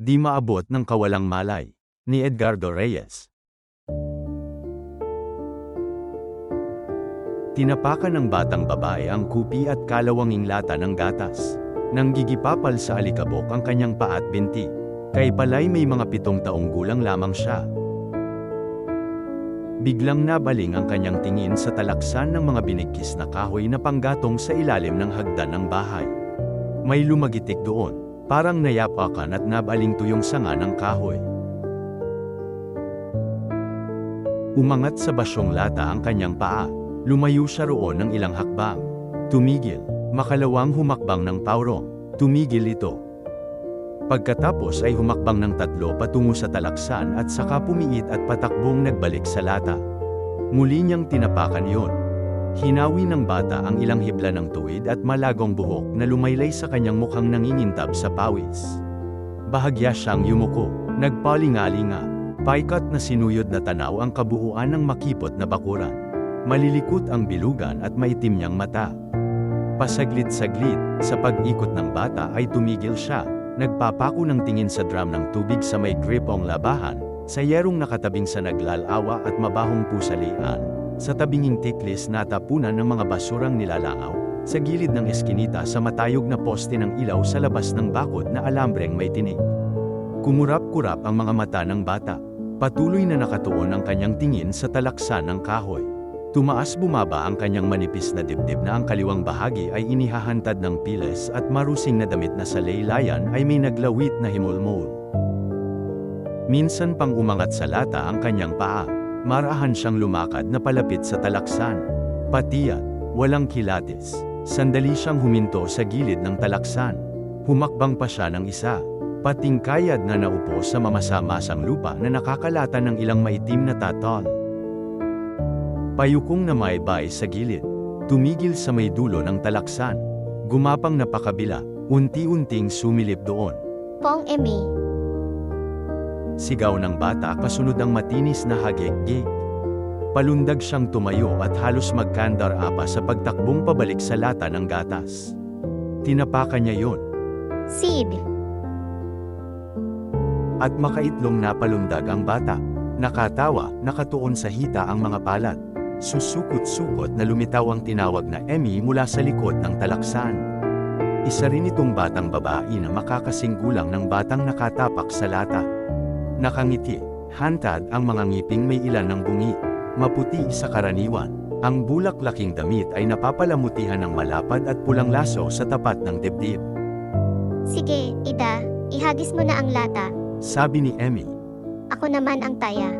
Di maabot ng kawalang malay. Ni Edgardo Reyes. Tinapakan ng batang babae ang kupi at kalawanging lata ng gatas. Nang gigipapal sa alikabok ang kanyang paa at binti. Kay palay may mga pitong taong gulang lamang siya. Biglang nabaling ang kanyang tingin sa talaksan ng mga binigkis na kahoy na panggatong sa ilalim ng hagdan ng bahay. May lumagitik doon, parang nayapakan at nabaling tuyong sanga ng kahoy. Umangat sa basyong lata ang kanyang paa. Lumayo siya roon ng ilang hakbang. Tumigil. Makalawang humakbang ng paurong. Tumigil ito. Pagkatapos ay humakbang ng tatlo patungo sa talaksan at saka pumiit at patakbong nagbalik sa lata. Muli niyang tinapakan yon. Hinawi ng bata ang ilang hibla ng tuwid at malagong buhok na lumaylay sa kanyang mukhang nangingintab sa pawis. Bahagya siyang yumuko, nagpalingalinga, paikat na sinuyod na tanaw ang kabuuan ng makipot na bakuran. Malilikot ang bilugan at maitim niyang mata. Pasaglit-saglit, sa pag-ikot ng bata ay tumigil siya, nagpapako ng tingin sa drum ng tubig sa may gripong labahan, sa yerong nakatabing sa naglalawa at mabahong pusalian, sa tabinging tiklis na tapunan ng mga basurang nilalangaw, sa gilid ng eskinita sa matayog na poste ng ilaw sa labas ng bakod na alambreng may tinig. Kumurap-kurap ang mga mata ng bata. Patuloy na nakatuon ang kanyang tingin sa talaksan ng kahoy. Tumaas bumaba ang kanyang manipis na dibdib na ang kaliwang bahagi ay inihahantad ng piles at marusing na damit na sa laylayan ay may naglawit na himulmol. Minsan pang umangat sa lata ang kanyang paa. Marahan siyang lumakad na palapit sa talaksan. Patiyan, walang kilatis. Sandali siyang huminto sa gilid ng talaksan. Humakbang pa siya ng isa. Patingkayad na naupo sa mamasa-masang lupa na nakakalata ng ilang maitim na tatal. Payukong na maibay sa gilid. Tumigil sa may dulo ng talaksan. Gumapang na pakabila, unti-unting sumilip doon. Pong Emi. Sigaw ng bata kasunod ang matinis na hagik-gik. Palundag siyang tumayo at halos magkandar apa sa pagtakbong pabalik sa lata ng gatas. Tinapakan niya yon, Sid. at makaitlong napalundag ang bata. Nakatawa, nakatuon sa hita ang mga palad. Susukot-sukot na lumitaw ang tinawag na Emmy mula sa likod ng talaksan. Isa rin itong batang babae na makakasing gulang ng batang nakatapak sa lata. Nakangiti, hantad ang mga ngiping may ilan ng bungi, maputi sa karaniwan. Ang bulak-laking damit ay napapalamutihan ng malapad at pulang laso sa tapat ng dibdib. Sige, Ida, ihagis mo na ang lata. Sabi ni Emmy, Ako naman ang taya.